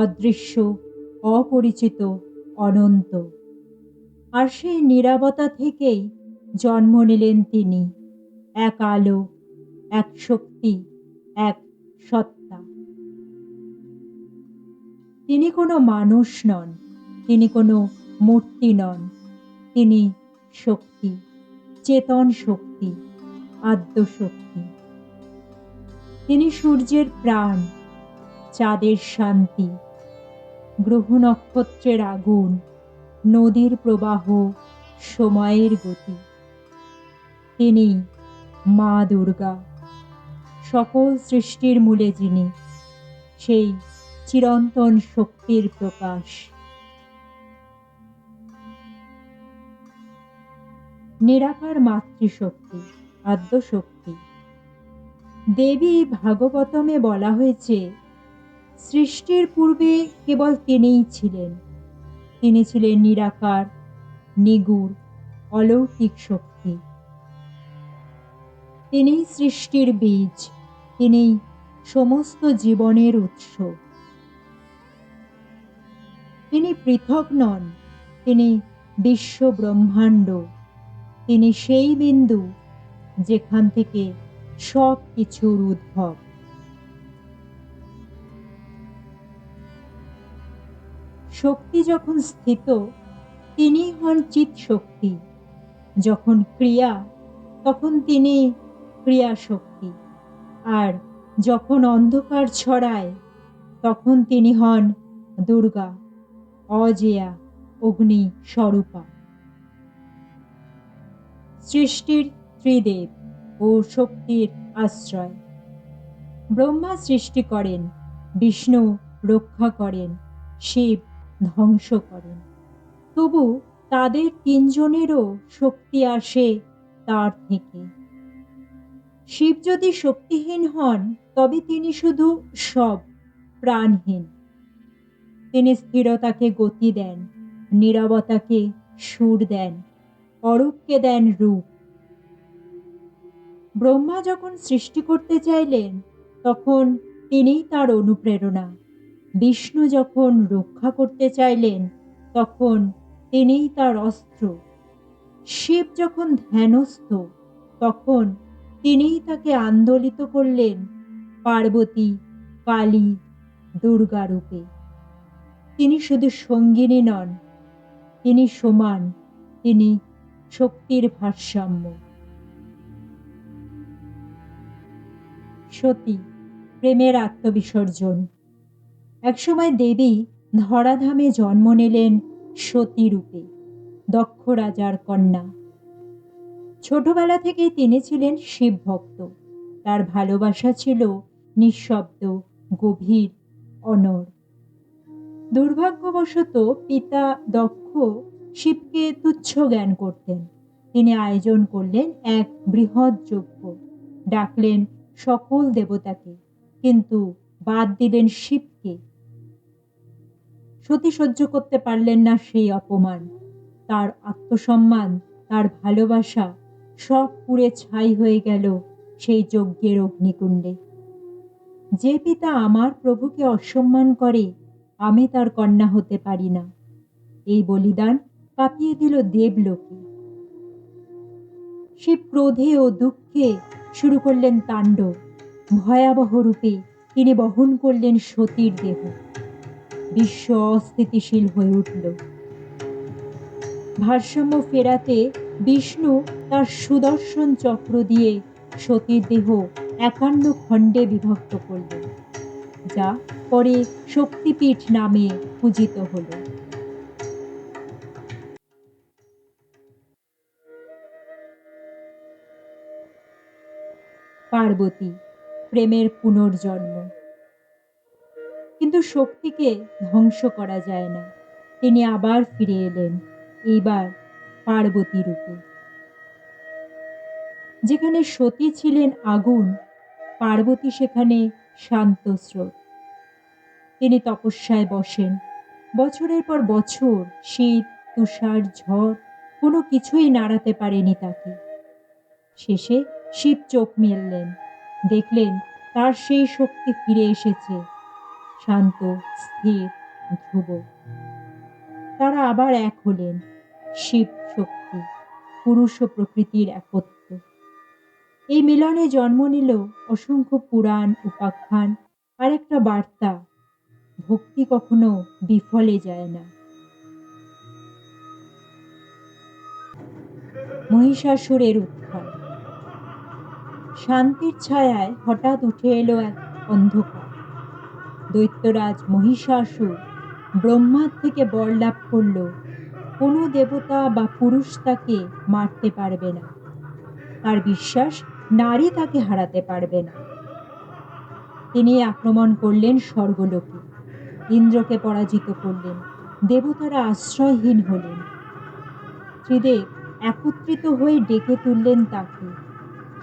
অদৃশ্য, অপরিচিত, অনন্ত। আর সেই নিরাবতা থেকেই জন্ম নিলেন তিনি, এক আলো, এক শক্তি, এক সত্তা। তিনি কোনো মানুষ নন, তিনি কোনো মূর্তি নন, তিনি শক্তি, চেতন শক্তি, আদ্য শক্তি। তিনি সূর্যের প্রাণ, চাঁদের শান্তি। গ্রহ নক্ষত্রের আগুন, নদীর প্রবাহ, সময়ের গতি। তিনি মা দুর্গা, সকল সৃষ্টির মূলে যিনি, সেই চিরন্তন শক্তির প্রকাশ। নিরাকার মাতৃশক্তি, আদ্যশক্তি। দেবী ভাগবতমে বলা হয়েছে সৃষ্টির পূর্বে কেবল তিনিই ছিলেন। তিনি ছিলেন নিরাকার, নিগুড়, অলৌকিক শক্তি। তিনি সৃষ্টির বীজ, তিনি সমস্ত জীবনের উৎস। তিনি পৃথক নন, তিনি বিশ্ব ব্রহ্মাণ্ড। তিনি সেই বিন্দু যেখান থেকে সব কিছুর উদ্ভব। শক্তি যখন স্থিত তিনি হন চিত শক্তি। যখন ক্রিয়া, তখন তিনি ক্রিয়া শক্তি। আর যখন অন্ধকার ছড়ায়, তখন তিনি হন দুর্গা, অজেয়া, অগ্নি স্বরূপা। সৃষ্টির ত্রিদেব ও শক্তির আশ্রয়। ব্রহ্মা সৃষ্টি করেন, বিষ্ণু রক্ষা করেন, শিব ধ্বংস করেন তবু তাদের তিনজনেরও শক্তি আসে তার থেকে। শিব যদি শক্তিহীন হন, তবে তিনি শুধু সব প্রাণহীন। তিনি স্থিরতাকে গতি দেন, নীরবতাকে সুর দেন, অরূপকে দেন রূপ। ব্রহ্মা যখন সৃষ্টি করতে চাইলেন, তখন তিনিই তার অনুপ্রেরণা। বিষ্ণু যখন রক্ষা করতে চাইলেন, তখন তিনিই তার অস্ত্র। শিব যখন ধ্যানস্থ, তখন তিনিই তাকে আন্দোলিত করলেন পার্বতী, কালী দুর্গা রূপে তিনি শুধু সঙ্গিনী নন, তিনি সমান, তিনি শক্তির ভারসাম্য। সতী, প্রেমের আত্মবিসর্জন। একসময় দেবী ধরাধামে জন্ম নিলেন সতী রূপে দক্ষ রাজার কন্যা। ছোটবেলা থেকেই তিনি ছিলেন শিব ভক্ত তার ভালোবাসা ছিল নিঃশব্দ, গভীর অনর দুর্ভাগ্যবশত পিতা দক্ষ শিবকে তুচ্ছ জ্ঞান করতেন। তিনি আয়োজন করলেন এক বৃহৎ যজ্ঞ। ডাকলেন সকল দেবতাকে, কিন্তু বাদ দিলেন শিবকে। সতী সহ্য করতে পারলেন না সেই অপমান। তার আত্মসম্মান, তার ভালোবাসা সব পুড়ে ছাই হয়ে গেল সেই যজ্ঞের অগ্নিকুণ্ডে। যে পিতা আমার প্রভুকে অসম্মান করে, আমি তার কন্যা হতে পারি না। এই বলিদান কাঁপিয়ে দিল দেবলোকে। সে ক্রোধে ও দুঃখে শুরু করলেন তাণ্ডব। ভয়াবহ রূপে তিনি বহন করলেন সতীর দেহ। বিশ্ব অস্থিতিশীল হয়ে উঠল। ভারসাম্য ফেরাতে বিষ্ণু তার সুদর্শন চক্র দিয়ে সতীর দেহ একান্ন খণ্ডে বিভক্ত করলেন যা পরে শক্তিপীঠ নামে পূজিত হলো। পার্বতী, প্রেমের পুনর্জন্ম। কিন্তু শক্তিকে ধ্বংস করা যায় না। তিনি আবার ফিরে এলেন, এইবার পার্বতী রূপে। যেখানে সতী ছিলেন আগুন, পার্বতী সেখানে শান্ত স্রোত। তিনি তপস্যায় বসেন। বছরের পর বছর শীত, তুষার, ঝড় কোনো কিছুই নাড়াতে পারেনি তাকে। শেষে শিব চোখ মেললেন, দেখলেন তার সেই শক্তি ফিরে এসেছে। শান্ত, স্থির, ধ্রুব। তারা আবার এক হলেন, শিব শক্তি, পুরুষ ও প্রকৃতির একত্র এই মিলনে জন্ম নিল অসংখ্য পুরাণ, উপাখ্যান আর একটা বার্তা, ভক্তি কখনো বিফলে যায় না। মহিষাসুরের উত্থান শান্তির ছায়ায় হঠাৎ উঠে এলো এক অন্ধকার। দৈত্যরাজ মহিষাসুর ব্রহ্মার থেকে বর লাভ করল। কোনো দেবতা বা পুরুষ তাকে মারতে পারবে না। তার বিশ্বাস, নারী তাকে হারাতে পারবে না। তিনি আক্রমণ করলেন স্বর্গলোকে। ইন্দ্রকে পরাজিত করলেন। দেবতারা আশ্রয়হীন হলেন। ত্রিদেব একত্রিত হয়ে ডেকে তুললেন তাকে।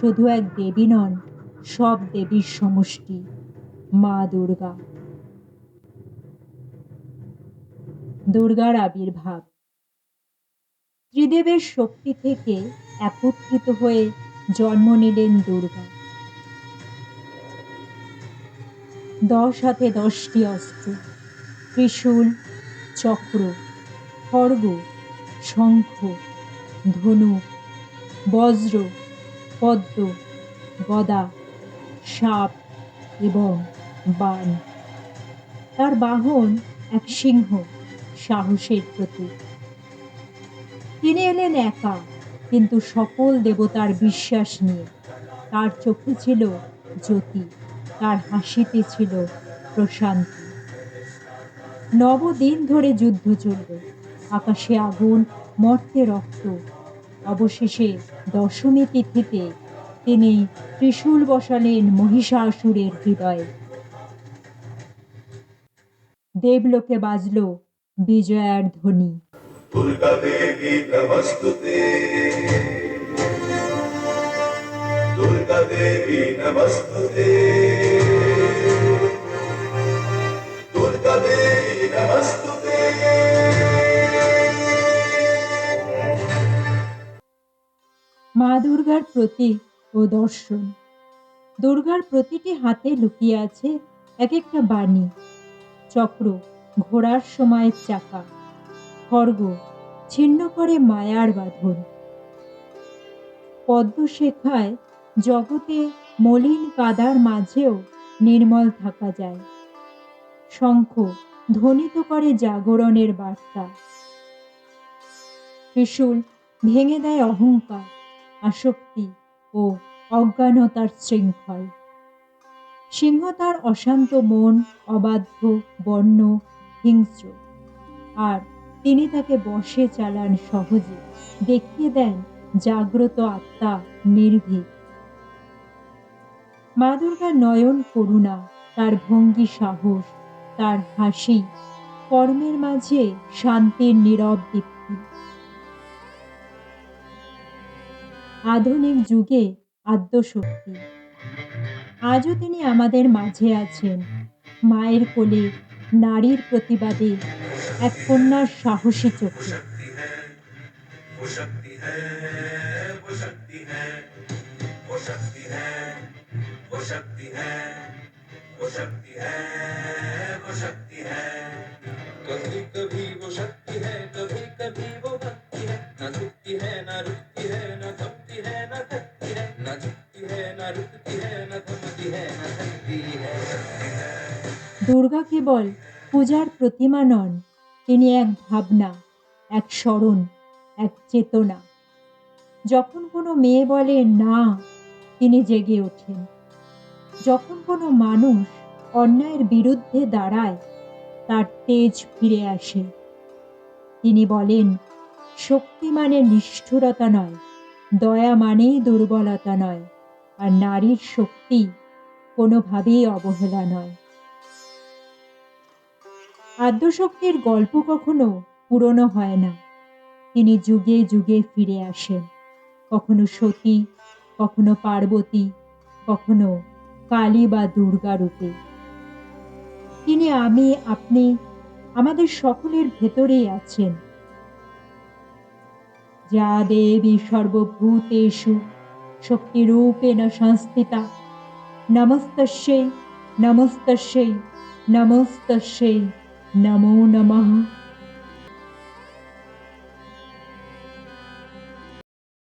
শুধু এক দেবী নন, সব দেবীর সমষ্টি। মা দুর্গা। দুর্গার আবির্ভাব। ত্রিদেবের শক্তি থেকে একত্রিত হয়ে জন্ম নিলেন দুর্গা। দশ হাতে দশটি অস্ত্র, ত্রিশূল, চক্র, খড়গ, শঙ্খ, ধনু, বজ্র, পদ্ম, গদা, সাপ এবং বাণ তার বাহন এক সিংহ, সাহসের প্রতীক। তিনি এলেন একা, কিন্তু সকল দেবতার বিশ্বাস নিয়ে। তার চোখে ছিল জ্যোতি, তার হাসিতে ছিল প্রশান্তি। নবদিন ধরে যুদ্ধ চলল আকাশে আগুন, মর্তে রক্ত। অবশেষে দশমী তিথিতে তিনি ত্রিশূল বসালেন মহিষাসুরের হৃদয়ে। দেবলোকে বাজলো বিজয়ার ধ্বনি। মা দুর্গার প্রতীক ও দর্শন। দুর্গার প্রতিটি হাতে লুকিয়ে আছে এক একটা বাণী। চক্র ঘোড়ার সময়ের চাকা। খড়গ ছিন্ন করে মায়ার বাঁধন। পদ্মশেখায় জগতে মলিন কাদার মাঝেও নির্মল থাকা যায়। শঙ্খ ধ্বনিত করে জাগরণের বার্তা। ত্রিশূল ভেঙে দেয় অহংকার, আসক্তি ও অজ্ঞানতার শৃঙ্খল। সিংহ তার অশান্ত মন, অবাধ্য, বর্ণ, হিংস্র। আর তিনি তাকে বসে চালান সহজে, দেখিয়ে দেন জাগ্রত আত্মা নির্ভীক। মা দুর্গার নয়ন করুণা, তার ভঙ্গি সাহস, তার হাসি কর্মের মাঝে শান্তির নীরব দীপ্তি। আধুনিক যুগে আদ্যশক্তি। আজও তিনি আমাদের মাঝে আছেন মায়ের কোলে নারীর প্রতিবাদে এক কন্যার সাহসী চোখে वो शक्ति है वो কেবল পূজার প্রতিমা নন, তিনি এক ভাবনা, এক স্মরণ, এক চেতনা। যখন কোনো মেয়ে বলে, না, তিনি জেগে ওঠেন। যখন কোনো মানুষ অন্যায়ের বিরুদ্ধে দাঁড়ায়, তার তেজ ফিরে আসে। তিনি বলেন, শক্তি মানে নিষ্ঠুরতা নয়, দয়া মানেই দুর্বলতা নয়, আর নারীর শক্তি কোনোভাবেই অবহেলা নয়। আদ্যশক্তির গল্প কখনো পুরনো হয় না। তিনি যুগে যুগে ফিরে আসেন। কখনো সতী, কখনো পার্বতী, কখনো কালী বা দুর্গা রূপে। তিনি, আমি, আপনি আমাদের সকলের ভেতরেই আছেন। যা দেবী সর্বভূতেষু শক্তিরূপেণ সংস্থিতা, নমস্তস্যৈ নমস্তস্যৈ নমস্তস্যৈ। নমো নমঃ